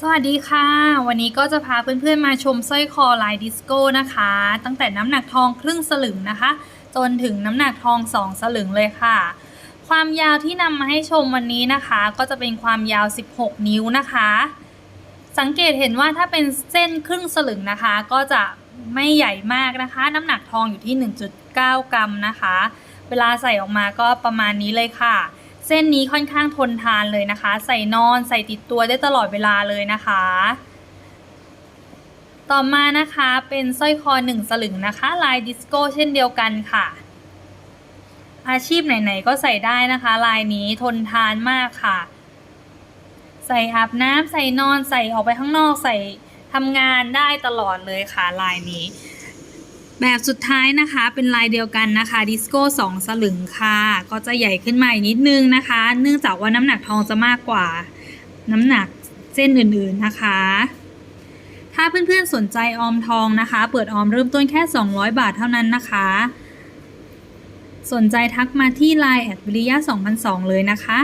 สวัสดีค่ะ วันนี้ก็จะพาเพื่อนๆมาชมสร้อยคอลายดิสโก้นะคะ ตั้งแต่น้ำหนักทองครึ่งสลึงนะคะ จนถึงน้ำหนักทองสองสลึงเลยค่ะ ความยาวที่นำมาให้ชมวันนี้นะคะ ก็จะเป็นความยาว 16 นิ้วนะคะ สังเกตเห็นว่าถ้าเป็นเส้นครึ่งสลึงนะคะ ก็จะไม่ใหญ่มากนะคะ น้ำหนักทองอยู่ที่ 1.9 กรัมนะคะ เวลาใส่ออกมาก็ประมาณนี้เลยค่ะ เส้นนี้ค่อนข้างทนทานเลยนะคะ ใส่นอนใส่ติดตัวได้ตลอดเวลาเลยนะคะ ต่อมานะคะเป็นสร้อยคอหนึ่งสลึงนะคะ ลายดิสโก้เช่นเดียวกันค่ะ อาชีพไหนๆก็ใส่ได้นะคะ ลายนี้ทนทานมากค่ะ ใส่อาบน้ำใส่นอนใส่ออกไปข้างนอกใส่ทำงานได้ตลอดเลยค่ะลายนี้ แบบสุดท้ายนะคะเป็นลายเดียวกันนะคะดิสโก้สองสลึงค่ะ ก็จะใหญ่ขึ้นมาอีกนิดนึงนะคะ เนื่องจากว่าน้ำหนักทองจะมากกว่า น้ำหนักเส้นอื่นๆนะคะ ถ้าเพื่อนๆสนใจออมทองนะคะ เปิดออมเริ่มต้นแค่ 200 บาทเท่านั้นนะคะ สนใจทักมาที่ Line แอดวิริยะ2002 เลยนะคะ